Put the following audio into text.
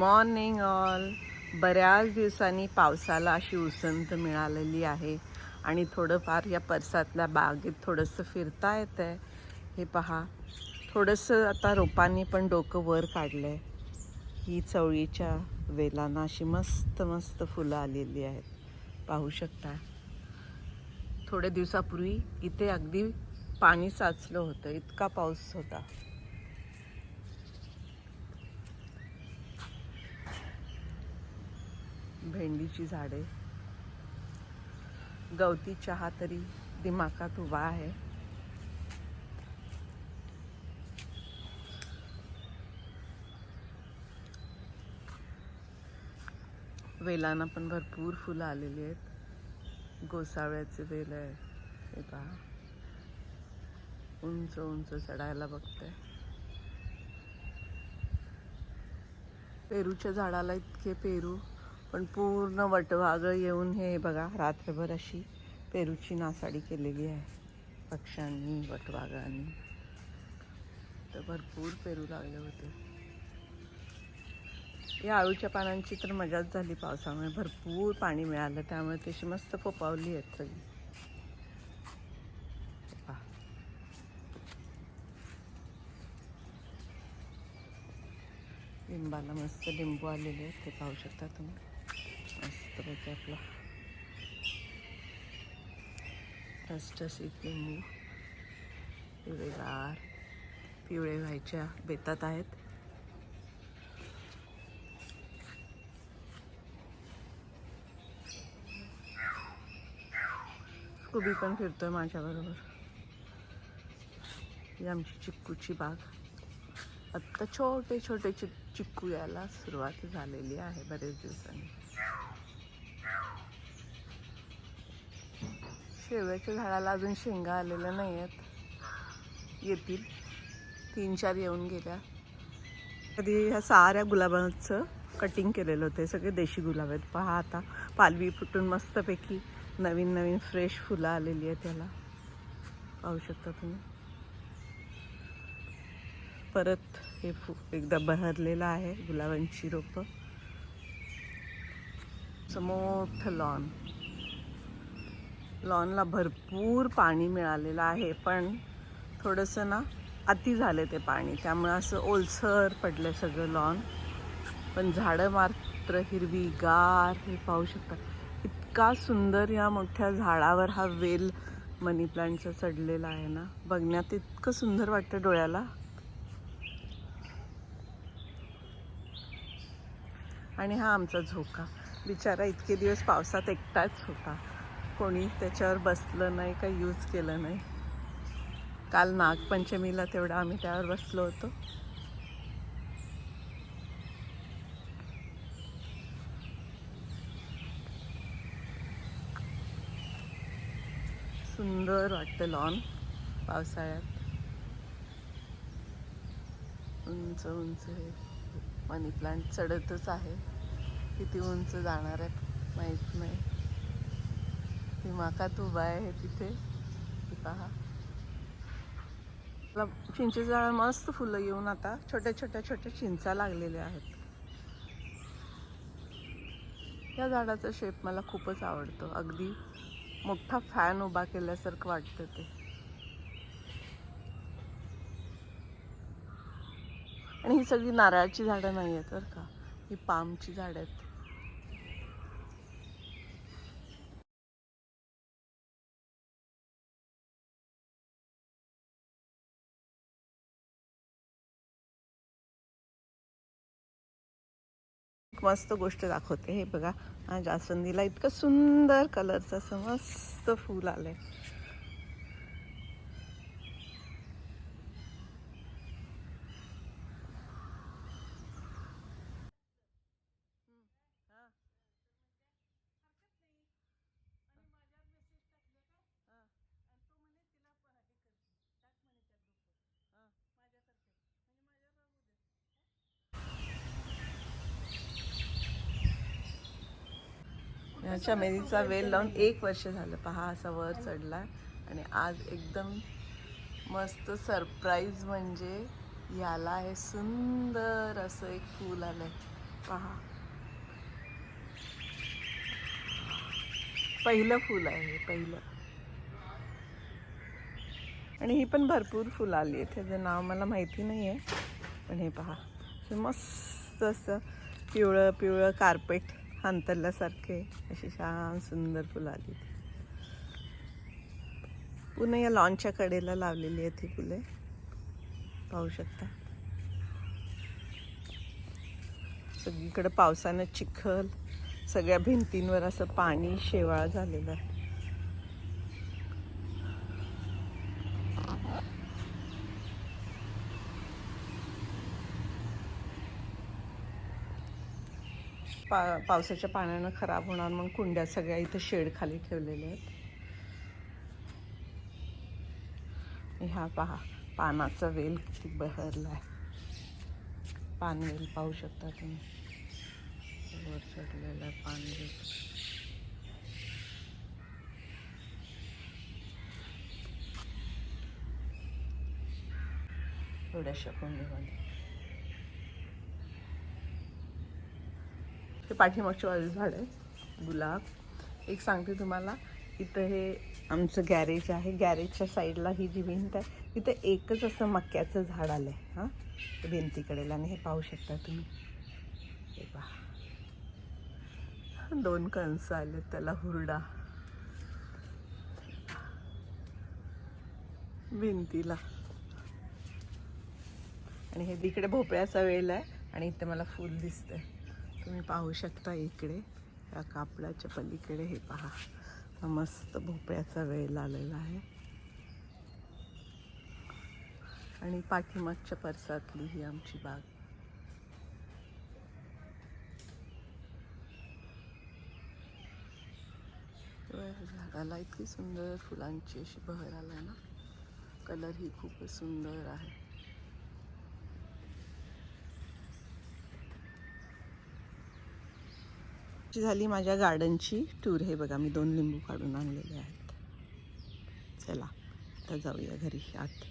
Morning all बऱ्याच दिवसांनी पावसाला अशी उसंत मिळालेली आहे. आणि थोडंफार या परसातल्या बागेत थोडंसं फिरता येतं आहे हे पहा. थोडंसं आता रोपांनी पण डोकं वर काढलं आहे ही चवळीच्या वेलांना अशी मस्त मस्त फुलं आलेली आहेत. पाहू शकता. थोड्या दिवसापूर्वी इथे अगदी पाणी साचलं होतं. इतका पाऊस होता. भेंडीची झाडे. गवती चहा तरी दिमाखात उभा आहे. वेलांना पण भरपूर फुलं आलेली आहेत. गोसाव्याचे वेल आहे. हे पहा. उंच उंच चढायला बघते. पेरूच्या झाडाला इतके पेरू पण पूर्ण वटवागळ येऊन हे बघा रात्रभर अशी पेरूची नासाडी केलेली आहे. पक्ष्यांनी वटवागळांनी. तर भरपूर पेरू लागले होते. या आळूच्या पानांची तर मजाच झाली पावसामुळे. भरपूर पाणी मिळालं त्यामुळे तशी मस्त फोपावली आहेत सगळी. लिंबाला मस्त लिंबू आलेले आहेत ते पाहू शकता तुम्ही. मस्त पैकी आपला ठसठशीत लिंबू पिवळेगार पिवळे व्हायच्या बेतात आहेत. स्कूबी पण फिरतोय माझ्याबरोबर. ही आमची चिक्कूची बाग. आत्ता छोटे छोटे चिक चिक्कू यायला सुरुवात झालेली आहे बरेच दिवसांनी. शेवयाच्या झाडाला अजून शेंगा आलेल्या नाही आहेत येतील. तीन चार येऊन गेल्या. कधी ह्या साऱ्या गुलाबांचं कटिंग केलेलं होतं. सगळे देशी गुलाब आहेत. पहा आता पालवी फुटून मस्तपैकी नवीन नवीन फ्रेश फुलं आलेली आहेत त्याला पाहू शकता तुम्ही. परत हे फु एकदा बहरलेलं आहे गुलाबांची रोपं. असं लॉन लॉनला भरपूर पाणी मिळालेलं आहे पण थोडंसं ना अति झालं ते पाणी. त्यामुळे असं ओलसर पडलं सगळं लॉन. पण झाडं मात्र हिरवी गार हे पाहू शकता. इतका सुंदर या मोठ्या झाडावर हा वेल मनी प्लांटचा चढलेला आहे ना. बघण्यात इतकं सुंदर वाटतं डोळ्याला. आणि हा आमचा झोका. बिचारा इतके दिवस पावसात एकटाच होता. कोणी त्याच्यावर बसलं नाही काही यूज केलं नाही. काल नागपंचमीला तेवढा आम्ही त्यावर बसलो होतो. सुंदर वाटतं लॉन पावसाळ्यात. उंच उंच हे मनी प्लांट चढतच आहे. किती उंच जाणार आहे माहीत नाही. दिमाखात उभा आहे तिथे? पहा. चिंचे चिंचेचं झाड मस्त फुलं येऊन आता छोट्या छोट्या छोट्या चिंचा लागलेल्या आहेत. या झाडाचा शेप मला खूपच आवडतो. अगदी मोठा फॅन उभा केल्यासारखं वाटतं ते. आणि ही सगळी नारळाची झाडं नाही आहेत बरं का. ही पामची झाडं आहेत. एक मस्त गोष्ट दाखवते हे बघा. जास्वंदीला इतकं सुंदर कलरचं असं मस्त फूल आलं आहे या चमेलीचा वेल लावून एक वर्ष झालं. पहा असा वर चढला आणि आज एकदम मस्त सरप्राईज म्हणजे याला हे सुंदर असं एक फूल आलं आहे पहा. पहिलं फूल आहे हे पहिलं. आणि ही पण भरपूर फुलं आली आहेत. त्याचं नाव मला माहिती नाही आहे पण हे पहा हे मस्त असं पिवळं पिवळं कार्पेट अंतरल्यासारखे अशी छान सुंदर फुलं आली. पुन्हा या लॉनच्या कडेला लावलेली आहेत ही फुले. पाहू शकता. सगळीकडे पावसानं चिखल सगळ्या भिंतींवर असं पाणी शेवाळ झालेलं आहे. पा पावसाच्या पाण्यानं खराब होणार म्हणून कुंड्या सगळ्या इथं शेड खाली ठेवलेल्या आहेत. ह्या पहा पानाचा वेल किती बहरला आहे पानवेल पाहू शकता तुम्ही. वर चढलेला आहे पानवेल थोड्याशा कुंडीमध्ये हे पाठीमागचे बाजूला झाड आहे गुलाब. एक सांगते तुम्हाला इथं हे आमचं गॅरेज आहे. गॅरेजच्या साईडला ही जी भिंत आहे तिथं एकच असं मक्याचं झाड आलं आहे हां? भिंतीकडेला आणि हे पाहू शकता तुम्ही. पहा. दोन कणसं आले त्याला हुरडा. भिंतीला. आणि हे तिकडे भोपळ्याचा वेल आहे आणि इथे मला फूल दिसतंय. तुम्ही पाहू शकता इकडे या कापडाच्या पलीकडे हे पहा. मस्त भोपळ्याचा वेळ आलेला आहे. आणि पाठीमागच्या परसातली ही आमची बाग. तेव्हा झाडाला इतकी सुंदर फुलांची अशी बहर आला ना. कलर ही खूपच सुंदर आहे. झाली माझ्या गार्डनची टूर. हे बघा मी दोन लिंबू काढून आणलेले आहेत. चला आता जाऊया घरी आत.